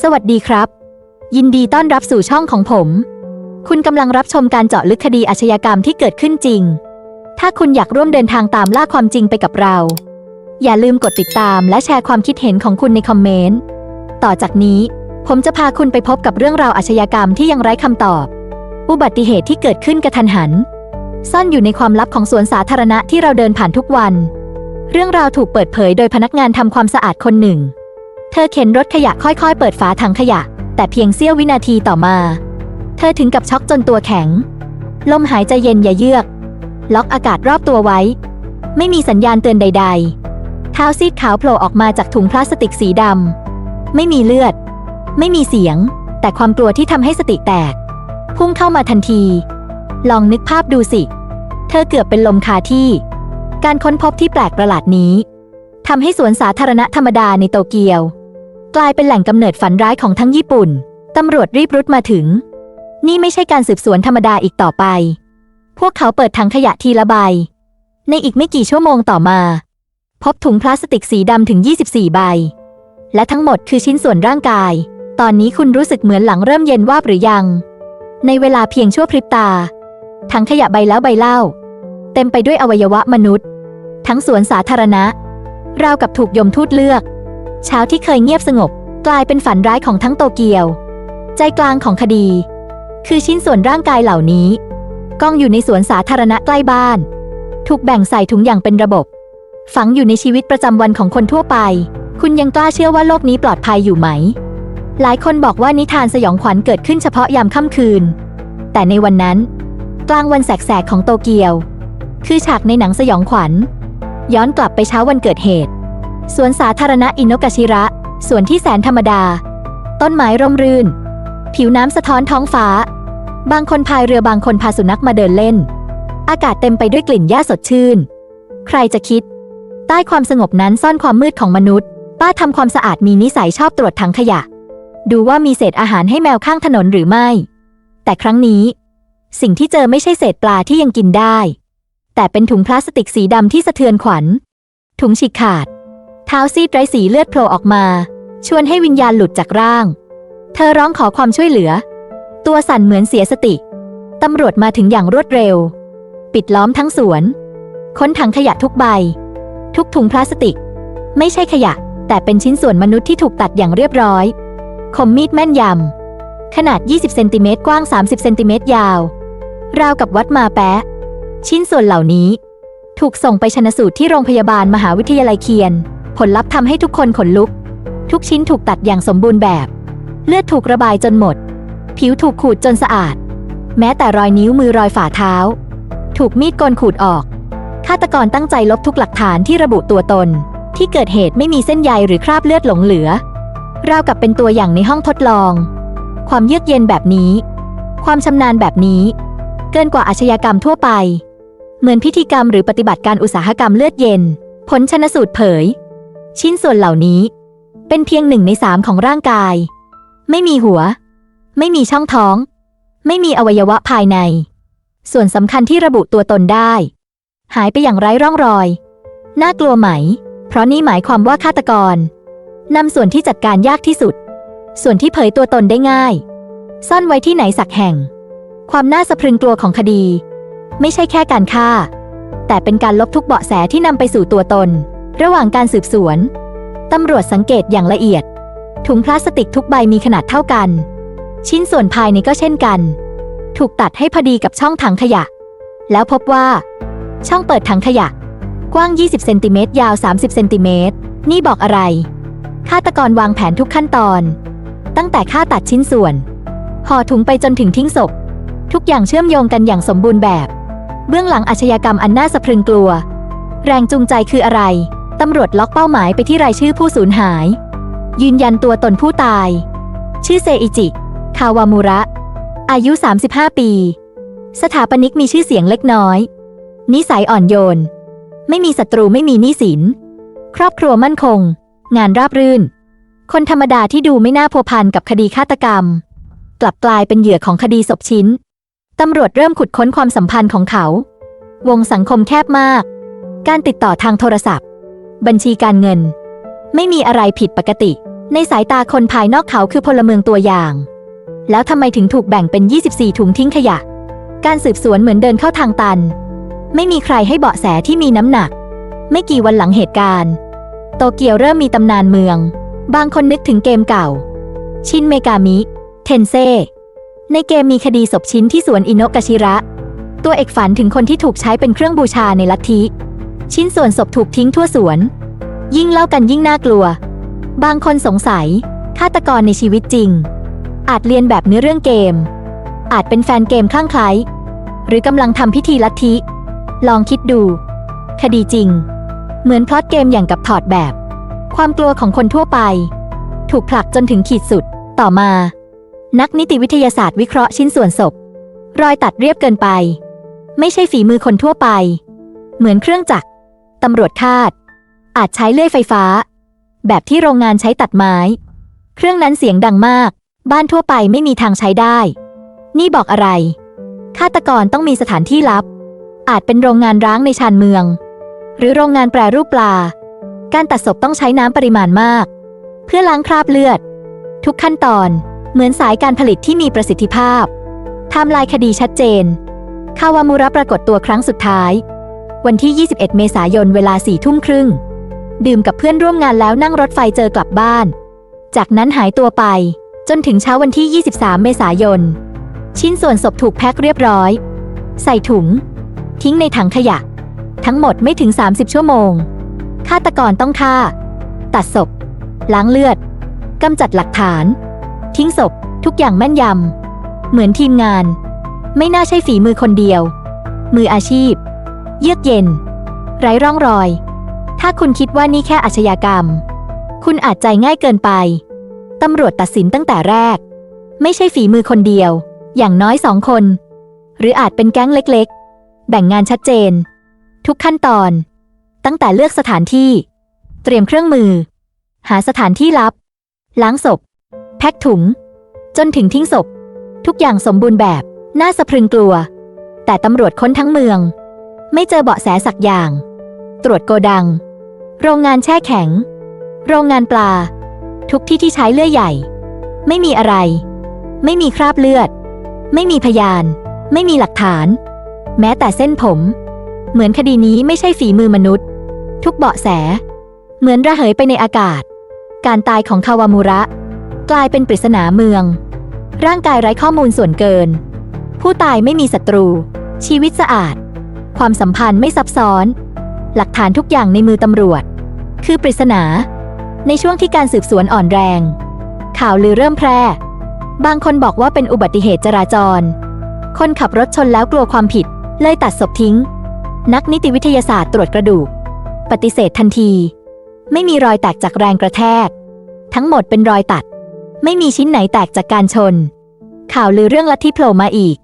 สวัสดีครับ ยินดีต้อนรับสู่ช่องของผม คุณกำลังรับชมการเจาะลึกคดีอาชญากรรมที่เกิดขึ้นจริง ถ้าคุณอยากร่วมเดินทางตามล่าความจริงไปกับเรา อย่าลืมกดติดตามและแชร์ความคิดเห็นของคุณในคอมเมนต์ ต่อจากนี้ ผมจะพาคุณไปพบกับเรื่องราวอาชญากรรมที่ยังไร้คำตอบ อุบัติเหตุที่เกิดขึ้นกระทันหัน ซ่อนอยู่ในความลับของสวนสาธารณะที่เราเดินผ่านทุกวัน เรื่องราวถูกเปิดเผยโดยพนักงานทำความสะอาดคนหนึ่ง เธอเข็นรถขยะค่อยๆ เปิดฝาถังขยะ แต่เพียงเสี้ยววินาทีต่อมา เธอถึงกับช็อกจนตัวแข็ง ลมหายใจเย็นอย่าเยือก ล็อกอากาศรอบตัวไว้ ไม่มีสัญญาณเตือนใด ๆ เท้าซีดขาวโผล่ออกมาจากถุงพลาสติกสีดำไม่มีเลือด ไม่มีเสียง แต่ความกลัวที่ทำให้สติแตก พุ่งเข้ามาทันที ลองนึกภาพดูสิ เธอเกือบเป็นลมคาที่ การค้นพบที่แปลกประหลาดนี้ทำให้สวนสาธารณะธรรมดาในโตเกียว กลายเป็นแหล่งกำเนิดฝันร้ายของทั้งญี่ปุ่น ตำรวจรีบรุดมาถึง นี่ไม่ใช่การสืบสวนธรรมดาอีกต่อไป พวกเขาเปิดถังขยะทีละใบ ในอีกไม่กี่ชั่วโมงต่อมา พบถุงพลาสติกสีดำถึง 24 ใบ และทั้งหมดคือชิ้นส่วนร่างกาย ตอนนี้คุณรู้สึกเหมือนหลังเริ่มเย็นวาบหรือยัง ในเวลาเพียงชั่วพริบตา ถังขยะใบแล้วใบเล่า เต็มไปด้วยอวัยวะมนุษย์ ทั้งสวนสาธารณะ ราวกับถูกยมทูตเลือก เช้าที่เคยเงียบสงบ กลายเป็นฝันร้ายของทั้งโตเกียว ใจกลางของคดี คือชิ้นส่วนร่างกายเหล่านี้กองอยู่ในสวนสาธารณะใกล้บ้าน ถูกแบ่งใส่ถุงอย่างเป็นระบบ ฝังอยู่ในชีวิตประจำวันของคนทั่วไป คุณยังกล้าเชื่อว่าโลกนี้ปลอดภัยอยู่ไหม หลายคนบอกว่านิทานสยองขวัญเกิดขึ้นเฉพาะยามค่ำคืน แต่ในวันนั้น กลางวันแสกๆของโตเกียว คือฉากในหนังสยองขวัญ ย้อนกลับไปเช้าวันเกิดเหตุ สวนสาธารณะอินโนกาชิระ สวนที่แสนธรรมดา ต้นไม้ร่มรื่น ผิวน้ำสะท้อนท้องฟ้า บางคนพายเรือบางคนพาสุนัขมาเดินเล่น อากาศเต็มไปด้วยกลิ่นหญ้าสดชื่น ใครจะคิด ใต้ความสงบนั้นซ่อนความมืดของมนุษย์ ป้าทำความสะอาดมีนิสัยชอบตรวจถังขยะ ดูว่ามีเศษอาหารให้แมวข้างถนนหรือไม่ แต่ครั้งนี้ สิ่งที่เจอไม่ใช่เศษปลาที่ยังกินได้ แต่เป็นถุงพลาสติกสีดำที่สะเทือนขวัญ ถุงฉีกขาด ท้าซีดไร้สีเลือดโผล่ออกมา ชวนให้วิญญาณหลุดจากร่าง เธอร้องขอความช่วยเหลือ ตัวสั่นเหมือนเสียสติ ตำรวจมาถึงอย่างรวดเร็ว ปิดล้อมทั้งสวน ค้นถังขยะทุกใบ ทุกถุงพลาสติก ไม่ใช่ขยะ แต่เป็นชิ้นส่วนมนุษย์ที่ถูกตัดอย่างเรียบร้อย คมมีดแม่นยำ ขนาด 20 เซนติเมตรกว้าง 30 เซนติเมตรยาว ราวกับวัดมาแปะ ชิ้นส่วนเหล่านี้ ถูกส่งไปชนสูตรที่โรงพยาบาลมหาวิทยาลัยเคียน ผลลัพธ์ทำให้ทุกคนขนลุก ทุกชิ้นถูกตัดอย่างสมบูรณ์แบบ เลือดถูกระบายจนหมด ผิวถูกขูดจนสะอาด แม้แต่รอยนิ้วมือรอยฝ่าเท้า ถูกมีดโกนขูดออกฆาตกรตั้งใจลบทุกหลักฐานที่ระบุตัวตน ที่เกิดเหตุไม่มีเส้นใยหรือคราบเลือดหลงเหลือราวกับเป็นตัวอย่างในห้องทดลอง ความเยือกเย็นแบบนี้ ความชำนาญแบบนี้ เกินกว่าอาชญากรรมทั่วไป เหมือนพิธีกรรมหรือปฏิบัติการอุตสาหกรรมเลือดเย็น ผลชนสูตรเผย ชิ้นส่วนเหล่านี้ เป็นเพียงหนึ่งในสามของร่างกาย ไม่มีหัว ไม่มีช่องท้อง ไม่มีอวัยวะภายใน ส่วนสำคัญที่ระบุตัวตนได้ หายไปอย่างไร้ร่องรอย น่ากลัวไหม เพราะนี่หมายความว่าฆาตกรนำส่วนที่จัดการยากที่สุด ส่วนที่เผยตัวตนได้ง่าย ซ่อนไว้ที่ไหนสักแห่ง ความน่าสะพรึงกลัวของคดี ไม่ใช่แค่การฆ่า แต่เป็นการลบทุกเบาะแสที่นำไปสู่ตัวตน ระหว่างการสืบสวน ตำรวจสังเกตอย่างละเอียด ถุงพลาสติกทุกใบมีขนาดเท่ากัน ชิ้นส่วนภายในก็เช่นกัน ถูกตัดให้พอดีกับช่องถังขยะ แล้วพบว่า ช่องเปิดถังขยะ กว้าง 20 เซนติเมตรยาว 30 เซนติเมตร นี่บอกอะไร ฆาตกรวางแผนทุกขั้นตอน ตั้งแต่ฆ่าตัดชิ้นส่วน ห่อถุงไปจนถึงทิ้งศพ ทุกอย่างเชื่อมโยงกันอย่างสมบูรณ์แบบ เบื้องหลังอาชญากรรมอันน่าสะพรึงกลัว แรงจูงใจคืออะไร ตำรวจล็อกเป้าหมายไปที่รายชื่อผู้สูญหาย ยืนยันตัวตนผู้ตาย ชื่อเซอิจิ คาวามูระ อายุ 35 ปี สถาปนิกมีชื่อเสียงเล็กน้อย นิสัยอ่อนโยน ไม่มีศัตรูไม่มีหนี้สิน ครอบครัวมั่นคง งานราบรื่น คนธรรมดาที่ดูไม่น่าพัวพันกับคดีฆาตกรรม กลับกลายเป็นเหยื่อของคดีศพชิ้น ตำรวจเริ่มขุดค้นความสัมพันธ์ของเขา วงสังคมแคบมาก การติดต่อทางโทรศัพท์ บัญชีการเงิน ไม่มีอะไรผิดปกติ ในสายตาคนภายนอกเขาคือพลเมืองตัวอย่าง แล้วทำไมถึงถูกแบ่งเป็น 24 ถุงทิ้งขยะ การสืบสวนเหมือนเดินเข้าทางตัน ไม่มีใครให้เบาะแสที่มีน้ำหนัก ไม่กี่วันหลังเหตุการณ์ โตเกียวเริ่มมีตำนานเมือง บางคนนึกถึงเกมเก่า ชินเมกามิ เทนเซในเกมมีคดีศพชิ้นที่สวนอินโนกาชิระ ตัวเอกฝันถึงคนที่ถูกใช้เป็นเครื่องบูชาในลัทธิ ชิ้นส่วนศพถูกทิ้งทั่วสวน ยิ่งเล่ากันยิ่งน่ากลัว บางคนสงสัยฆาตกรในชีวิตจริง อาจเรียนแบบเนื้อเรื่องเกม อาจเป็นแฟนเกมคลั่งไคล้หรือกำลังทำพิธีลัทธิ ลองคิดดู คดีจริง เหมือนพล็อตเกมอย่างกับถอดแบบ ความกลัวของคนทั่วไป ถูกผลักจนถึงขีดสุด ต่อมา นักนิติวิทยาศาสตร์วิเคราะห์ชิ้นส่วนศพ รอยตัดเรียบเกินไป ไม่ใช่ฝีมือคนทั่วไป เหมือนเครื่องจักร ตำรวจคาด อาจใช้เลื่อยไฟฟ้า แบบที่โรงงานใช้ตัดไม้ เครื่องนั้นเสียงดังมาก บ้านทั่วไปไม่มีทางใช้ได้ นี่บอกอะไร ฆาตกรต้องมีสถานที่ลับ อาจเป็นโรงงานร้างในชานเมือง หรือโรงงานแปรรูปปลา การตัดศพต้องใช้น้ำปริมาณมาก เพื่อล้างคราบเลือด ทุกขั้นตอนเหมือนสายการผลิตที่มีประสิทธิภาพไทม์ไลน์คดีชัดเจน คาวามูระปรากฏตัวครั้งสุดท้าย วันที่ 21 เมษายนเวลาสี่ทุ่มครึ่ง ดื่มกับเพื่อนร่วมงานแล้วนั่งรถไฟเจอกลับบ้าน จากนั้นหายตัวไป จนถึงเช้าวันที่ 23 เมษายน ชิ้นส่วนศพถูกแพ็คเรียบร้อย ใส่ถุง ทิ้งในถังขยะ ทั้งหมดไม่ถึง 30 ชั่วโมงฆาตกรต้องฆ่า ตัดศพ ล้างเลือดกำจัดหลักฐาน ทิ้งศพ ทุกอย่างแม่นยำ เหมือนทีมงาน ไม่น่าใช่ฝีมือคนเดียว มืออาชีพ เยือกเย็น ไร้ร่องรอย ถ้าคุณคิดว่านี่แค่อาชญากรรม คุณอาจใจง่ายเกินไป ตำรวจตัดสินตั้งแต่แรก ไม่ใช่ฝีมือคนเดียว อย่างน้อยสองคน หรืออาจเป็นแก๊งเล็กๆ แบ่งงานชัดเจน ทุกขั้นตอน ตั้งแต่เลือกสถานที่ เตรียมเครื่องมือ หาสถานที่ลับ ล้างศพ แพ็คถุง จนถึงทิ้งศพ ทุกอย่างสมบูรณ์แบบ น่าสะพรึงกลัว แต่ตำรวจค้นทั้งเมือง ไม่เจอเบาะแสสักอย่าง ตรวจโกดัง โรงงานแช่แข็ง โรงงานปลา ทุกที่ที่ใช้เลื่อยใหญ่ ไม่มีอะไร ไม่มีคราบเลือด ไม่มีพยาน ไม่มีหลักฐาน แม้แต่เส้นผม เหมือนคดีนี้ไม่ใช่ฝีมือมนุษย์ ทุกเบาะแส เหมือนระเหยไปในอากาศ การตายของคาวามูระ กลายเป็นปริศนาเมือง ร่างกายไร้ข้อมูลส่วนเกิน ผู้ตายไม่มีศัตรู ชีวิตสะอาด ความสัมพันธ์ไม่ซับซ้อน หลักฐานทุกอย่างในมือตำรวจ คือปริศนา ในช่วงที่การสืบสวนอ่อนแรง ข่าวลือเริ่มแพร่ บางคนบอกว่าเป็นอุบัติเหตุจราจร คนขับรถชนแล้วกลัวความผิด เลยตัดศพทิ้ง นักนิติวิทยาศาสตร์ตรวจกระดูก ปฏิเสธทันที ไม่มีรอยแตกจากแรงกระแทก ทั้งหมดเป็นรอยตัด ไม่มีชิ้นไหนแตกจากการชน ข่าวลือเรื่องลัทธิโผล่มาอีก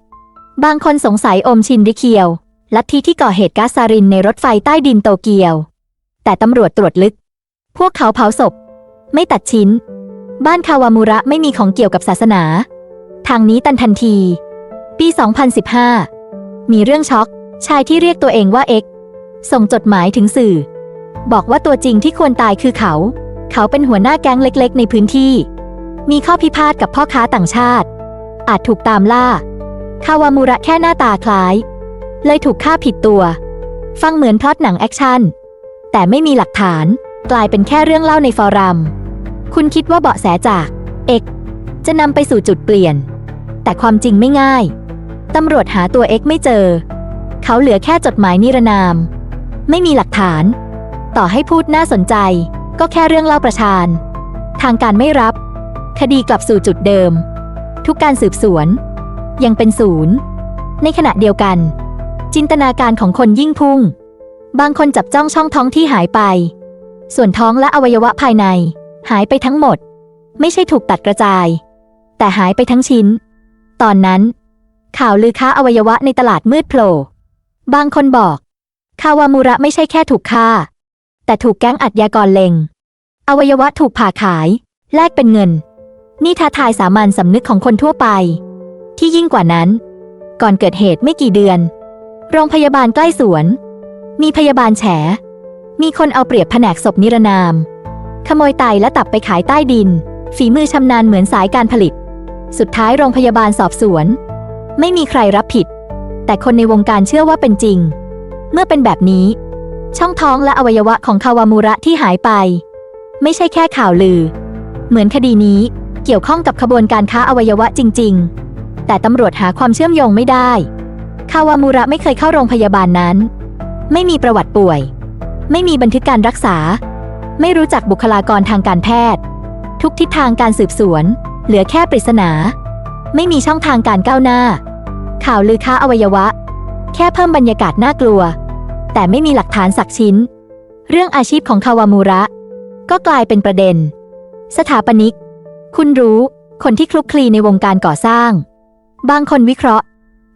บางคนสงสัยอมชินริเคียว ลัทธิที่ก่อเหตุก๊าซซารินในรถไฟใต้ดินโตเกียว แต่ตำรวจตรวจลึก พวกเขาเผาศพ ไม่ตัดชิ้น บ้านคาวามูระไม่มีของเกี่ยวกับศาสนา ทางนี้ตันทันที ปี 2015 มีเรื่องช็อก ชายที่เรียกตัวเองว่าเอ็กส่งจดหมายถึงสื่อ บอกว่าตัวจริงที่ควรตายคือเขา เขาเป็นหัวหน้าแก๊งเล็ก ๆ ในพื้นที่ มีข้อพิพาทกับพ่อค้าต่างชาติ อาจถูกตามล่า คาวามูระแค่หน้าตาคล้าย เลยถูกฆ่าผิดตัว ฟังเหมือนพล็อตหนังแอคชั่น แต่ไม่มีหลักฐาน กลายเป็นแค่เรื่องเล่าในฟอรัม คุณคิดว่าเบาะแสจาก เอกจะนำไปสู่จุดเปลี่ยน แต่ความจริงไม่ง่าย ตำรวจหาตัวเอกไม่เจอ เขาเหลือแค่จดหมายนิรนาม ไม่มีหลักฐาน ต่อให้พูดน่าสนใจ ก็แค่เรื่องเล่าประชาน ทางการไม่รับ คดีกลับสู่จุดเดิม ทุกการสืบสวน ยังเป็นศูนย์ ในขณะเดียวกัน จินตนาการของคนยิ่งพุ่ง บางคนจับจ้องช่องท้องที่หายไป ส่วนท้องและอวัยวะภายใน หายไปทั้งหมด ไม่ใช่ถูกตัดกระจาย แต่หายไปทั้งชิ้น ตอนนั้น ข่าวลือค้าอวัยวะในตลาดมืดโผล่บางคนบอก คาวามูระไม่ใช่แค่ถูกฆ่า แต่ถูกแก๊งอัดยากรเลงอวัยวะถูกผ่าขาย แลกเป็นเงิน นี่ท้าทายสามัญสำนึกของคนทั่วไป ที่ยิ่งกว่านั้น ก่อนเกิดเหตุไม่กี่เดือน โรงพยาบาลใกล้สวน มีพยาบาลแฉ มีคนเอาเปรียบแผนกศพนิรนาม ขโมยไตและตับไปขายใต้ดิน ฝีมือชำนาญเหมือนสายการผลิต สุดท้ายโรงพยาบาลสอบสวน ไม่มีใครรับผิด แต่คนในวงการเชื่อว่าเป็นจริง เมื่อเป็นแบบนี้ ช่องท้องและอวัยวะของคาวามูระที่หายไป ไม่ใช่แค่ข่าวลือ เหมือนคดีนี้เกี่ยวข้องกับขบวนการค้าอวัยวะจริง ๆ แต่ตำรวจหาความเชื่อมโยงไม่ได้ คาวามูระไม่เคยเข้าโรงพยาบาลนั้น ไม่มีประวัติป่วย ไม่มีบันทึกการรักษา ไม่รู้จักบุคลากรทางการแพทย์ ทุกทิศทางการสืบสวน เหลือแค่ปริศนา ไม่มีช่องทางการก้าวหน้า ข่าวลือค้าอวัยวะ แค่เพิ่มบรรยากาศน่ากลัว แต่ไม่มีหลักฐานสักชิ้น เรื่องอาชีพของคาวามูระ ก็กลายเป็นประเด็น สถาปนิก คุณรู้ คนที่คลุกคลีในวงการก่อสร้าง บางคนวิเคราะห์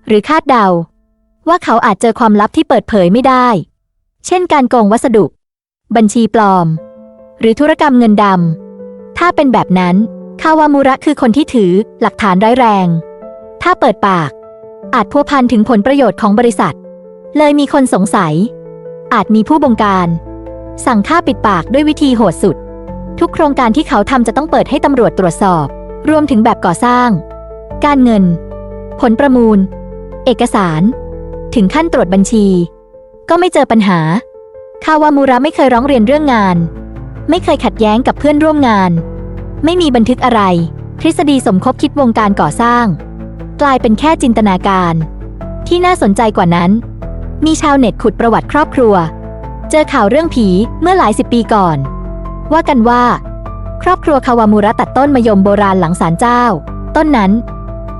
หรือคาดเดา ว่าเขาอาจเจอความลับที่เปิดเผยไม่ได้ เช่นการโกงวัสดุ บัญชีปลอม หรือธุรกรรมเงินดำ ถ้าเป็นแบบนั้น คาวามูระคือคนที่ถือหลักฐานร้ายแรง ถ้าเปิดปาก อาจพัวพันถึงผลประโยชน์ของบริษัท เลยมีคนสงสัย อาจมีผู้บงการ สั่งฆ่าปิดปากด้วยวิธีโหดสุด ทุกโครงการที่เขาทำจะต้องเปิดให้ตำรวจตรวจสอบ รวมถึงแบบก่อสร้าง การเงิน ผลประมูล เอกสาร ถึงขั้นตรวจบัญชี ก็ไม่เจอปัญหาคาวามูระไม่เคยร้องเรียนเรื่องงาน ไม่เคยขัดแย้งกับเพื่อนร่วมงาน ไม่มีบันทึกอะไร ทฤษฎีสมคบคิดวงการก่อสร้าง กลายเป็นแค่จินตนาการ ที่น่าสนใจกว่านั้น มีชาวเน็ตขุดประวัติครอบครัว เจอข่าวเรื่องผีเมื่อหลายสิบปีก่อน ว่ากันว่า ครอบครัวคาวามูระตัดต้นมะยมโบราณหลังศาลเจ้า ต้นนั้น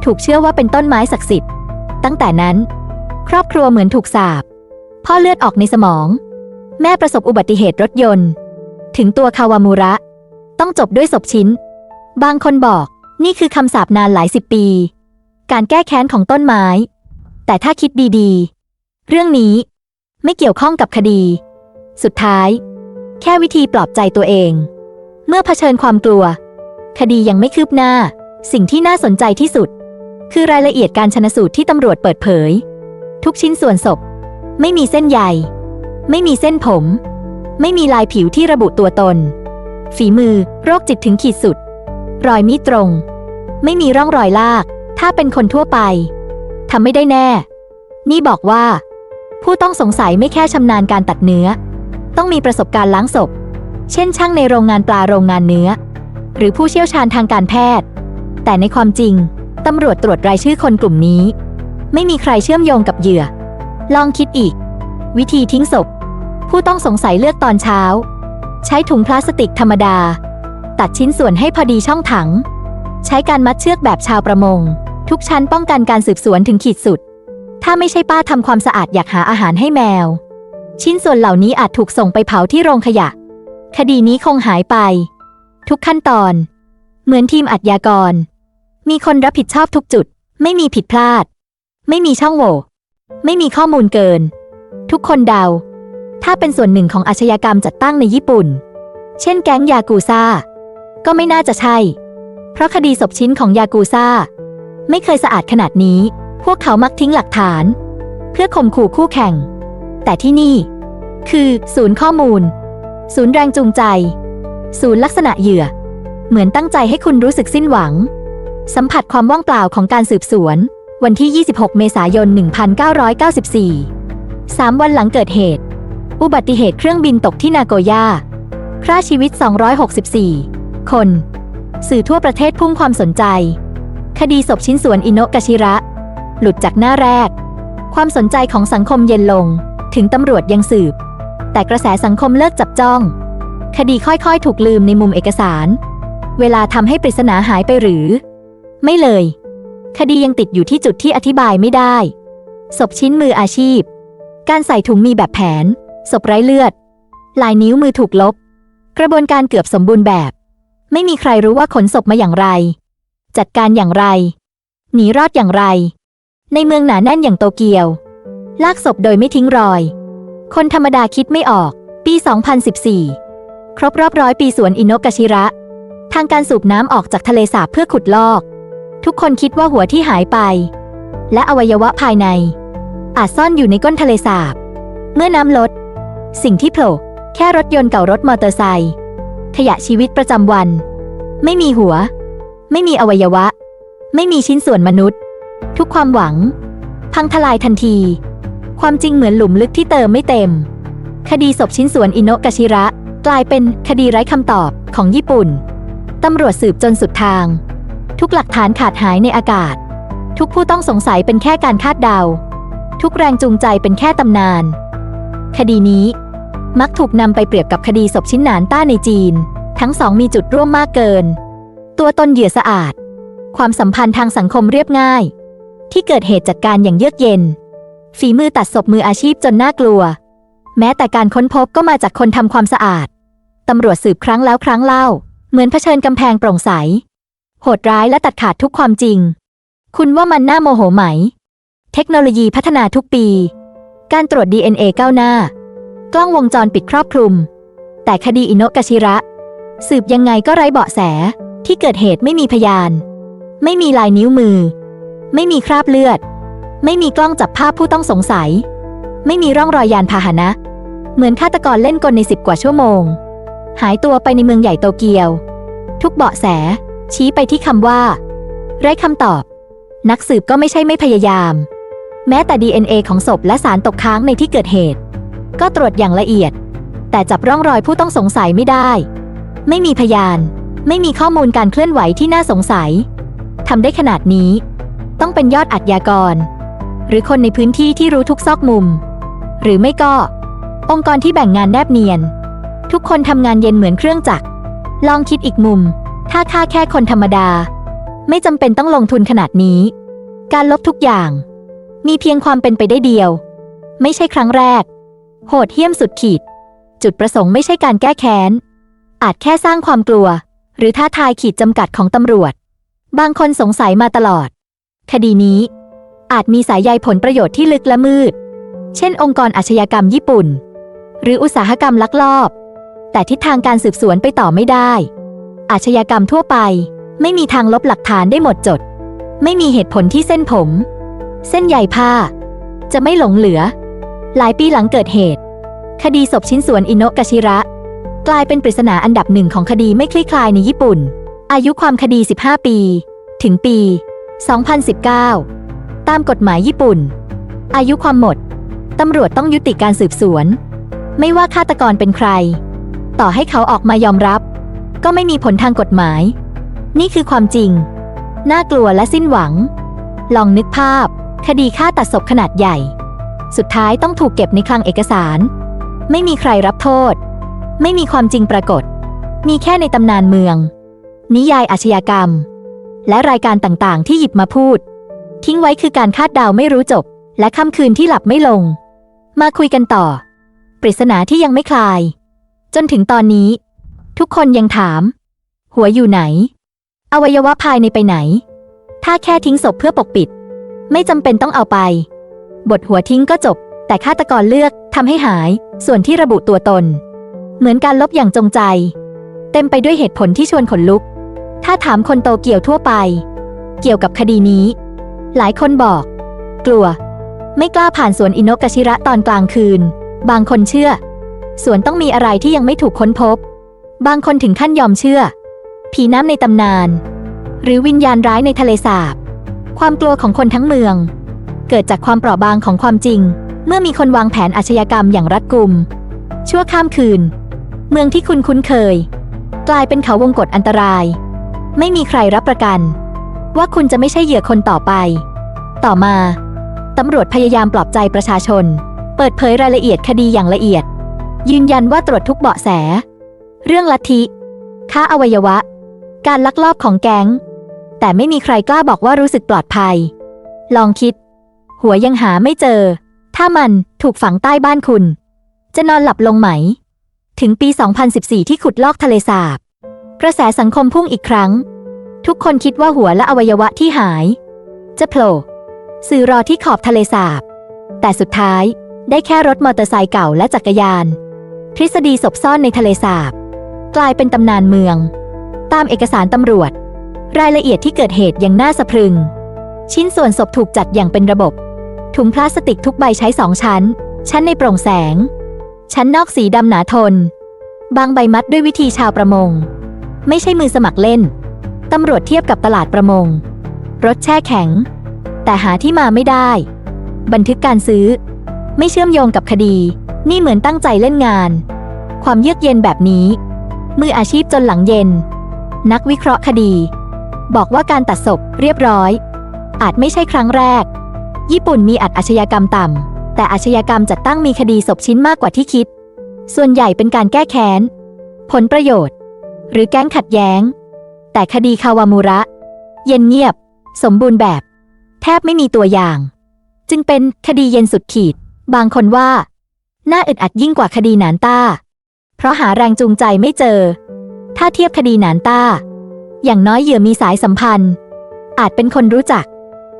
ถูกเชื่อว่าเป็นต้นไม้ศักดิ์สิทธิ์ ตั้งแต่นั้น ครอบครัวเหมือนถูกสาปพ่อเลือดออกในสมอง แม่ประสบอุบัติเหตุรถยนต์ ถึงตัวคาวามูระ ต้องจบด้วยศพชิ้น บางคนบอกนี่คือคำสาปนานหลายสิบปี การแก้แค้นของต้นไม้ แต่ถ้าคิดดีๆ เรื่องนี้ไม่เกี่ยวข้องกับคดี สุดท้าย แค่วิธีปลอบใจตัวเอง เมื่อเผชิญความกลัว คดียังไม่คืบหน้า สิ่งที่น่าสนใจที่สุด คือรายละเอียดการชนสูตรที่ตำรวจเปิดเผย ทุกชิ้นส่วนศพ ไม่มีเส้นใยไม่มีเส้นผม ไม่มีลายผิวที่ระบุตัวตน ฝีมือ โรคจิตถึงขีดสุด รอยมีดตรง ไม่มีร่องรอยลาก ถ้าเป็นคนทั่วไปทำไม่ได้แน่ นี่บอกว่า ผู้ต้องสงสัยไม่แค่ชำนาญการตัดเนื้อ ต้องมีประสบการณ์ล้างศพ เช่น ช่างในโรงงานปลาโรงงานเนื้อ หรือผู้เชี่ยวชาญทางการแพทย์ แต่ในความจริง ตำรวจตรวจรายชื่อคนกลุ่มนี้ ไม่มีใครเชื่อมโยงกับเหยื่อ ลองคิดอีก วิธีทิ้งศพ ผู้ต้องสงสัยเลือกตอนเช้า ใช้ถุงพลาสติกธรรมดา ตัดชิ้นส่วนให้พอดีช่องถัง ใช้การมัดเชือกแบบชาวประมง ทุกชั้นป้องกันการสืบสวนถึงขีดสุด ถ้าไม่ใช่ป้าทำความสะอาดอยากหาอาหารให้แมว ชิ้นส่วนเหล่านี้อาจถูกส่งไปเผาที่โรงขยะ คดีนี้คงหายไป ทุกขั้นตอน เหมือนทีมอัจยากร มีคนรับผิดชอบทุกจุด ไม่มีผิดพลาด ไม่มีช่องโหว่ ไม่มีข้อมูลเกิน ทุกคนเดา ถ้าเป็นส่วนหนึ่งของอาชญากรรมจัดตั้งในญี่ปุ่น เช่นแก๊งยากูซ่า ก็ไม่น่าจะใช่ เพราะคดีศพชิ้นของยากูซ่า ไม่เคยสะอาดขนาดนี้ พวกเขามักทิ้งหลักฐาน เพื่อข่มขู่คู่แข่ง แต่ที่นี่ คือ ศูนย์ข้อมูล ศูนย์แรงจูงใจ ศูนย์ลักษณะเหยื่อ เหมือนตั้งใจให้คุณรู้สึกสิ้นหวัง สัมผัสความว่างเปล่าของการสืบสวน วันที่ 26 เมษายน 1994สามวันหลังเกิดเหตุ อุบัติเหตุเครื่องบินตกที่นาโกย่าฆ่าชีวิต 264 คน สื่อทั่วประเทศพุ่งความสนใจ คดีศพชิ้นส่วนอิโนะกาชิระ หลุดจากหน้าแรก ความสนใจของสังคมเย็นลง ถึงตำรวจยังสืบ แต่กระแสสังคมเลิกจับจ้อง คดีค่อยๆ ถูกลืมในมุมเอกสาร เวลาทำให้ปริศนาหายไปหรือ ไม่เลย คดียังติดอยู่ที่จุดที่อธิบายไม่ได้ ศพชิ้นมืออาชีพ การใส่ถุงมีแบบแผน ศพไร้เลือด ลายนิ้วมือถูกลบ กระบวนการเกือบสมบูรณ์แบบ ไม่มีใครรู้ว่าขนศพมาอย่างไร จัดการอย่างไร หนีรอดอย่างไร ในเมืองหนาแน่นอย่างโตเกียว ลากศพโดยไม่ทิ้งรอย คนธรรมดาคิดไม่ออก ปี 2014 ครบรอบร้อยปีสวนอินโนกาชิระทางการสูบน้ำออกจากทะเลสาบเพื่อขุดลอก ทุกคนคิดว่าหัวที่หายไป และอวัยวะภายใน อาจซ่อนอยู่ในก้นทะเลสาบ เมื่อน้ำลด สิ่งที่โผล่แค่รถยนต์เก่ารถมอเตอร์ไซค์ขยะชีวิตประจำวัน ไม่มีหัว ไม่มีอวัยวะ ไม่มีชิ้นส่วนมนุษย์ ทุกความหวัง พังทลายทันที ความจริงเหมือนหลุมลึกที่เติมไม่เต็ม คดีศพชิ้นส่วนอินโนะกาชิระ กลายเป็นคดีไร้คำตอบของญี่ปุ่นตำรวจสืบจนสุดทาง ทุกหลักฐานขาดหายในอากาศ ทุกผู้ต้องสงสัยเป็นแค่การคาดเดา ทุกแรงจูงใจเป็นแค่ตำนาน คดีนี้มักถูกนำไปเปรียบกับคดีศพชิ้นหนานต้าในจีน ทั้งสองมีจุดร่วมมากเกิน ตัวตนเหยื่อสะอาด ความสัมพันธ์ทางสังคมเรียบง่าย ที่เกิดเหตุจัดการอย่างเยือกเย็น ฝีมือตัดศพมืออาชีพจนน่ากลัว แม้แต่การค้นพบก็มาจากคนทำความสะอาดตำรวจสืบครั้งแล้วครั้งเล่า เหมือนเผชิญกำแพงโปร่งใส โหดร้ายและตัดขาดทุกความจริง คุณว่ามันน่าโมโหไหม เทคโนโลยีพัฒนาทุกปี การตรวจ DNA ก้าวหน้า กล้องวงจรปิดครอบคลุม แต่คดีอิโนกาชิระ สืบยังไงก็ไร้เบาะแสที่เกิดเหตุไม่มีพยาน ไม่มีลายนิ้วมือ ไม่มีคราบเลือด ไม่มีกล้องจับภาพผู้ต้องสงสัย ไม่มีร่องรอยยานพาหนะ เหมือนฆาตกรเล่นกลในสิบกว่าชั่วโมง หายตัวไปในเมืองใหญ่โตเกียว ทุกเบาะแส ชี้ไปที่คำว่า ไร้คำตอบ นักสืบก็ไม่ใช่ไม่พยายาม แม้แต่ DNA ของศพและสารตกค้างในที่เกิดเหตุ ก็ตรวจอย่างละเอียด แต่จับร่องรอยผู้ต้องสงสัยไม่ได้ ไม่มีพยาน ไม่มีข้อมูลการเคลื่อนไหวที่น่าสงสัยทำได้ขนาดนี้ ต้องเป็นยอดอัจยากร หรือคนในพื้นที่ที่รู้ทุกซอกมุม หรือไม่ก็ องค์กรที่แบ่งงานแนบเนียน ทุกคนทำงานเย็นเหมือนเครื่องจักรลองคิดอีกมุม ถ้าค่าแค่คนธรรมดา ไม่จำเป็นต้องลงทุนขนาดนี้ การลบทุกอย่าง มีเพียงความเป็นไปได้เดียว ไม่ใช่ครั้งแรก โหดเหี้ยมสุดขีด จุดประสงค์ไม่ใช่การแก้แค้น อาจแค่สร้างความกลัว หรือท้าทายขีดจำกัดของตำรวจ บางคนสงสัยมาตลอด คดีนี้ อาจมีสายใยผลประโยชน์ที่ลึกและมืด เช่น องค์กรอาชญากรรมญี่ปุ่น หรืออุตสาหกรรมลักลอบ แต่ทิศทางการสืบสวนไปต่อไม่ได้ อาชญากรรมทั่วไป ไม่มีทางลบหลักฐานได้หมดจด ไม่มีเหตุผลที่เส้นผม เส้นใยผ้า จะไม่หลงเหลือ หลายปีหลังเกิดเหตุ คดีศพชิ้นส่วนอิโนกาชิระ กลายเป็นปริศนาอันดับหนึ่งของคดีไม่คลี่คลายในญี่ปุ่น อายุความคดี 15 ปี ถึงปี 2019 ตามกฎหมายญี่ปุ่น อายุความหมดตำรวจต้องยุติการสืบสวน ไม่ว่าฆาตกรเป็นใคร ต่อให้เขาออกมายอมรับ ก็ไม่มีผลทางกฎหมาย นี่คือความจริง น่ากลัวและสิ้นหวัง ลองนึกภาพ คดีฆ่าตัดศพขนาดใหญ่ สุดท้ายต้องถูกเก็บในคลังเอกสาร ไม่มีใครรับโทษ ไม่มีความจริงปรากฏ มีแค่ในตำนานเมือง นิยายอาชญากรรม และรายการต่างๆ ที่หยิบมาพูด ทิ้งไว้คือการคาดเดาไม่รู้จบ และค่ำคืนที่หลับไม่ลง มาคุยกันต่อ ปริศนาที่ยังไม่คลาย จนถึงตอนนี้ ทุกคนยังถาม หัวอยู่ไหน อวัยวะภายในไปไหน ถ้าแค่ทิ้งศพเพื่อปกปิด ไม่จำเป็นต้องเอาไป บทหัวทิ้งก็จบ แต่ฆาตกรเลือกทำให้หาย ส่วนที่ระบุตัวตน เหมือนการลบอย่างจงใจ เต็มไปด้วยเหตุผลที่ชวนขนลุก ถ้าถามคนโตเกี่ยวทั่วไป เกี่ยวกับคดีนี้ หลายคนบอก กลัว ไม่กล้าผ่านสวนอินโนกาชิระตอนกลางคืน บางคนเชื่อ สวนต้องมีอะไรที่ยังไม่ถูกค้นพบ บางคนถึงขั้นยอมเชื่อ ผีน้ำในตำนาน หรือวิญญาณร้ายในทะเลสาบ ความกลัวของคนทั้งเมือง เกิดจากความเปราะบางของความจริง เมื่อมีคนวางแผนอาชญากรรมอย่างรัดกุม ชั่วข้ามคืน เมืองที่คุณคุ้นเคย กลายเป็นเขาวงกฏอันตราย ไม่มีใครรับประกัน ว่าคุณจะไม่ใช่เหยื่อคนต่อไป ต่อมาตำรวจพยายามปลอบใจประชาชน เปิดเผยรายละเอียดคดีอย่างละเอียด ยืนยันว่าตรวจทุกเบาะแส เรื่องลัทธิค้าอวัยวะ การลักลอบของแก๊ง แต่ไม่มีใครกล้าบอกว่ารู้สึกปลอดภัย ลองคิด หัวยังหาไม่เจอ ถ้ามันถูกฝังใต้บ้านคุณ จะนอนหลับลงไหม ถึงปี 2014 ที่ขุดลอกทะเลสาบ กระแสสังคมพุ่งอีกครั้ง ทุกคนคิดว่าหัวและอวัยวะที่หาย จะโผล่สื่อรอที่ขอบทะเลสาบ แต่สุดท้ายได้แค่รถมอเตอร์ไซค์เก่าและจักรยาน ทฤษฎีศพซ่อนในทะเลสาบ กลายเป็นตำนานเมือง ตามเอกสารตำรวจ รายละเอียดที่เกิดเหตุยังน่าสะพรึง ชิ้นส่วนศพถูกจัดอย่างเป็นระบบ ถุงพลาสติกทุกใบใช้สองชั้น ชั้นในโปร่งแสง ชั้นนอกสีดำหนาทน บางใบมัดด้วยวิธีชาวประมง ไม่ใช่มือสมัครเล่น ตำรวจเทียบกับตลาดประมง รถแช่แข็ง แต่หาที่มาไม่ได้ บันทึกการซื้อ ไม่เชื่อมโยงกับคดี นี่เหมือนตั้งใจเล่นงาน ความเยือกเย็นแบบนี้ มืออาชีพจนหลังเย็น นักวิเคราะห์คดี บอกว่าการตัดศพเรียบร้อย อาจไม่ใช่ครั้งแรก ญี่ปุ่นมีอัดอาชญากรรมต่ำ แต่อาชญากรรมจัดตั้งมีคดีศพชิ้นมากกว่าที่คิด ส่วนใหญ่เป็นการแก้แค้น ผลประโยชน์ หรือแก๊งขัดแย้ง แต่คดีคาวามูระ เย็นเงียบ สมบูรณ์แบบ แทบไม่มีตัวอย่าง จึงเป็นคดีเย็นสุดขีด บางคนว่า น่าอึดอัดยิ่งกว่าคดีหนานต้า ราะหาแรงจูงใจไม่เจอ ถ้าเทียบคดีหนานต้า อย่างน้อยเหยื่อมีสายสัมพันธ์ อาจเป็นคนรู้จัก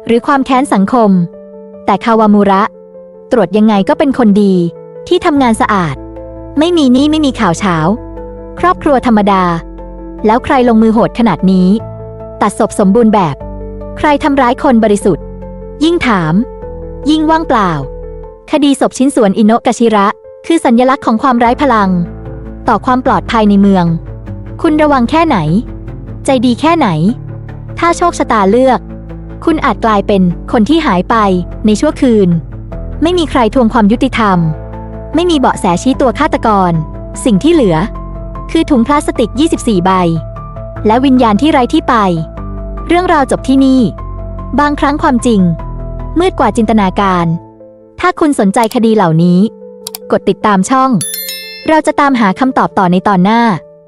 หรือความแค้นสังคม แต่คาวามูระ ตรวจยังไงก็เป็นคนดีที่ทำงานสะอาด ไม่มีหนี้ไม่มีข่าวเช้า ครอบครัวธรรมดา แล้วใครลงมือโหดขนาดนี้ ตัดศพสมบูรณ์แบบ ใครทำร้ายคนบริสุทธิ์ ยิ่งถาม ยิ่งว่างเปล่า คดีศพชิ้นส่วนอิโนะกาชิระ คือสัญลักษณ์ของความไร้พลัง ต่อความปลอดภัยในเมือง คุณระวังแค่ไหน ใจดีแค่ไหน ถ้าโชคชะตาเลือก คุณอาจกลายเป็นคนที่หายไปในชั่วคืน ไม่มีใครทวงความยุติธรรม ไม่มีเบาะแสชี้ตัวฆาตกร สิ่งที่เหลือ คือถุงพลาสติก 24 ใบ และวิญญาณที่ไร้ที่ไป เรื่องราวจบที่นี่ บางครั้งความจริง มืดกว่าจินตนาการ ถ้าคุณสนใจคดีเหล่านี้ กดติดตามช่อง เราจะตามหาคำตอบต่อในตอนหน้า